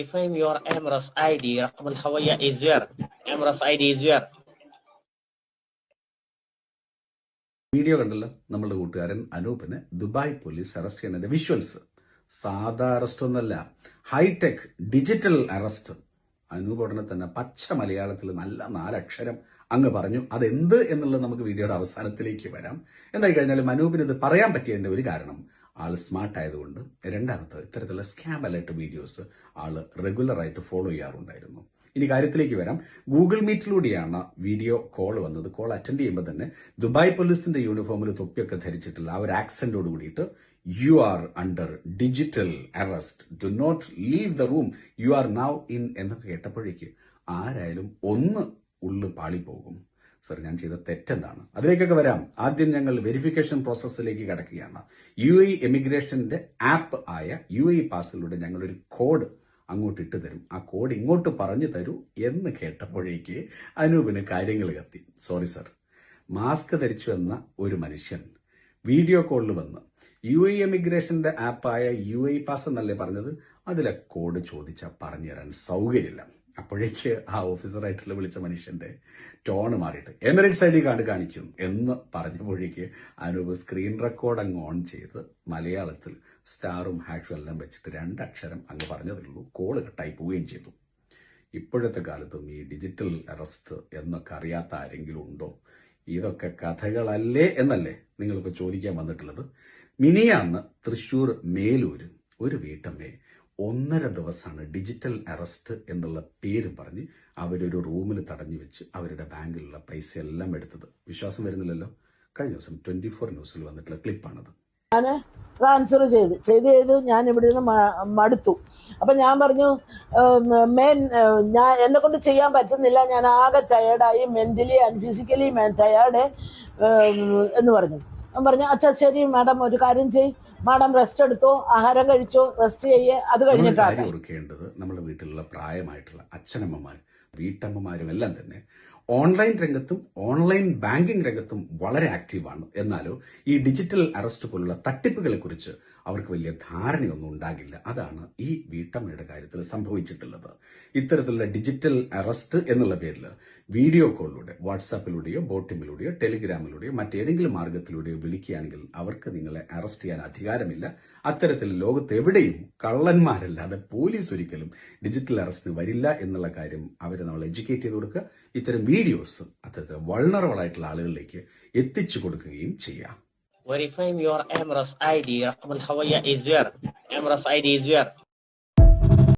define your Emirates ID. رقم al Hawaya is where? Emirates ID is where? Video കണ്ടല്ലോ നമ്മുടെ കൂട്ടുകാരൻ അനൂപിനെ Dubai police arrest ചെയ്യുന്നതിന്റെ visuals സാധാ അറസ്റ്റ് ഒന്നല്ല ഹൈടെക് ഡിജിറ്റൽ അറസ്റ്റ് അനൂപ് ഉടനെ തന്നെ പച്ച മലയാളത്തിൽ നല്ല നാലക്ഷരം അങ്ങ് പറഞ്ഞു അതെന്ത് എന്നുള്ളത് നമുക്ക് വീഡിയോയുടെ അവസാനത്തിലേക്ക് വരാം എന്തായി കഴിഞ്ഞാലും അനൂപിന് ഇത് പറയാൻ പറ്റിയതിന്റെ ഒരു കാരണം ആൾ സ്മാർട്ട് ആയതുകൊണ്ട് രണ്ടാമത്തെ ഇത്തരത്തിലുള്ള സ്കാം അലേർട്ട് വീഡിയോസ് ആൾ റെഗുലറായിട്ട് ഫോളോ ചെയ്യാറുണ്ടായിരുന്നു. ഇനി കാര്യത്തിലേക്ക് വരാം. ഗൂഗിൾ മീറ്റിലൂടെയാണ് വീഡിയോ കോൾ വന്നത്. കോൾ അറ്റൻഡ് ചെയ്യുമ്പോൾ തന്നെ ദുബായ് പോലീസിന്റെ യൂണിഫോമിൽ തൊപ്പിയൊക്കെ ധരിച്ചിട്ടുള്ള ആ ഒരു ആക്സെന്റോട് കൂടിയിട്ട് you are under digital arrest do not leave the room you are now in എന്നൊക്കെ കേട്ടപ്പോഴേക്ക് ആരായാലും ഒന്ന് ഉള്ളു പാളിപ്പോകും. സർ ഞാൻ ചെയ്ത തെറ്റെന്താണ്? അതിലേക്കൊക്കെ വരാം. ആദ്യം ഞങ്ങൾ വെരിഫിക്കേഷൻ പ്രോസസ്സിലേക്ക് കടക്കുകയാണ്. യു എ എമിഗ്രേഷന്റെ ആപ്പ് ആയ യു എ പാസിലൂടെ ഞങ്ങളൊരു കോഡ് അങ്ങോട്ട് ഇട്ട് തരും. ആ കോഡ് ഇങ്ങോട്ട് പറഞ്ഞു തരൂ എന്ന് കേട്ടപ്പോഴേക്ക് അനൂപിന് കാര്യങ്ങൾ കത്തി. സോറി സർ മാസ്ക് ധരിച്ചു വന്ന ഒരു മനുഷ്യൻ വീഡിയോ കോളിൽ വന്ന്. യു എ എമിഗ്രേഷന്റെ ആപ്പായ യു എ പാസ് എന്നല്ലേ പറഞ്ഞത്? അതിലെ കോഡ് ചോദിച്ചാൽ പറഞ്ഞു തരാൻ സൗകര്യമില്ല. അപ്പോഴേക്ക് ആ ഓഫീസറായിട്ടുള്ള വിളിച്ച മനുഷ്യന്റെ ടോൺ മാറിയിട്ട് എമിറേറ്റ്സ് ഐ ഡി കാർഡ് കാണിക്കും എന്ന് പറഞ്ഞപ്പോഴേക്ക് അനൂപ് സ്ക്രീൻ റെക്കോർഡ് അങ്ങ് ഓൺ ചെയ്ത് മലയാളത്തിൽ സ്റ്റാറും ഹാഷും എല്ലാം വെച്ചിട്ട് രണ്ടക്ഷരം അങ്ങ് പറഞ്ഞതുള്ളൂ കോൾ കട്ടായി പോവുകയും ചെയ്തു. ഇപ്പോഴത്തെ കാലത്തും ഈ ഡിജിറ്റൽ അറസ്റ്റ് എന്നൊക്കെ അറിയാത്ത ആരെങ്കിലും ഉണ്ടോ? ഇതൊക്കെ കഥകളല്ലേ എന്നല്ലേ നിങ്ങളിപ്പോൾ ചോദിക്കാൻ വന്നിട്ടുള്ളത്? മിനിയാന്ന് തൃശൂർ മേലൂര് ഒരു വീട്ടമ്മയെ ഒന്നര ദിവസമാണ് ഡിജിറ്റൽ അറസ്റ്റ് എന്നുള്ള പേര് പറഞ്ഞ് അവരൊരു റൂമിൽ തടഞ്ഞു വെച്ച് അവരുടെ ബാങ്കിലുള്ള പൈസ എല്ലാം എടുത്തത്. വിശ്വാസം വരുന്നില്ലല്ലോ? കഴിഞ്ഞ ദിവസം ട്വന്റി ഫോർ ന്യൂസിൽ വന്നിട്ടുള്ള ക്ലിപ്പാണത്. ഞാൻ ട്രാൻസ്ഫർ ചെയ്ത് ചെയ്ത് ചെയ്ത് ഞാൻ ഇവിടെ നിന്ന് മടുത്തു. അപ്പം ഞാൻ പറഞ്ഞു മേൻ ഞാൻ എന്നെ കൊണ്ട് ചെയ്യാൻ പറ്റുന്നില്ല. ഞാൻ ആകെ ടയേർഡായി മെന്റലി ആൻഡ് ഫിസിക്കലി ഞാൻ ടയേർഡ് എന്ന് പറഞ്ഞു. ഞാൻ പറഞ്ഞു അച്ഛാ ശരി മാഡം ഒരു കാര്യം ചെയ് മാഡം റെസ്റ്റ് എടുത്തോ ആഹാരം കഴിച്ചോ റെസ്റ്റ് ചെയ്യേ അത് കഴിഞ്ഞിട്ടാണ് ഓർക്കേണ്ടത് നമ്മുടെ വീട്ടിലുള്ള പ്രായമായിട്ടുള്ള അച്ഛനമ്മമാർ വീട്ടമ്മമാരും എല്ലാം തന്നെ ഓൺലൈൻ രംഗത്തും ഓൺലൈൻ ബാങ്കിംഗ് രംഗത്തും വളരെ ആക്റ്റീവാണ്. എന്നാലോ ഈ ഡിജിറ്റൽ അറസ്റ്റ് പോലുള്ള തട്ടിപ്പുകളെ കുറിച്ച് അവർക്ക് വലിയ ധാരണയൊന്നും ഉണ്ടാകില്ല. അതാണ് ഈ വീട്ടമ്മയുടെ കാര്യത്തിൽ സംഭവിച്ചിട്ടുള്ളത്. ഇത്തരത്തിലുള്ള ഡിജിറ്റൽ അറസ്റ്റ് എന്നുള്ള പേരിൽ വീഡിയോ കോളിലൂടെ വാട്സാപ്പിലൂടെയോ ബോട്ടിമിലൂടെയോ ടെലിഗ്രാമിലൂടെയോ മറ്റേതെങ്കിലും മാർഗത്തിലൂടെയോ വിളിക്കുകയാണെങ്കിൽ അവർക്ക് നിങ്ങളെ അറസ്റ്റ് ചെയ്യാൻ അധികാരമില്ല. അത്തരത്തിൽ ലോകത്ത് എവിടെയും കള്ളന്മാരല്ലാതെ പോലീസ് ഒരിക്കലും ഡിജിറ്റൽ അറസ്റ്റ് വരില്ല എന്നുള്ള കാര്യം അവരെ നമ്മൾ എഡ്യൂക്കേറ്റ് ചെയ്ത് കൊടുക്കുക. ഇത്തരം വീഡിയോസ് അത്തരത്തിൽ വൾണറബിൾ ആയിട്ടുള്ള ആളുകളിലേക്ക് എത്തിച്ചു കൊടുക്കുകയും ചെയ്യാം Verifying your MRS ID, Rahman Hawaya is where? MRS ID is where?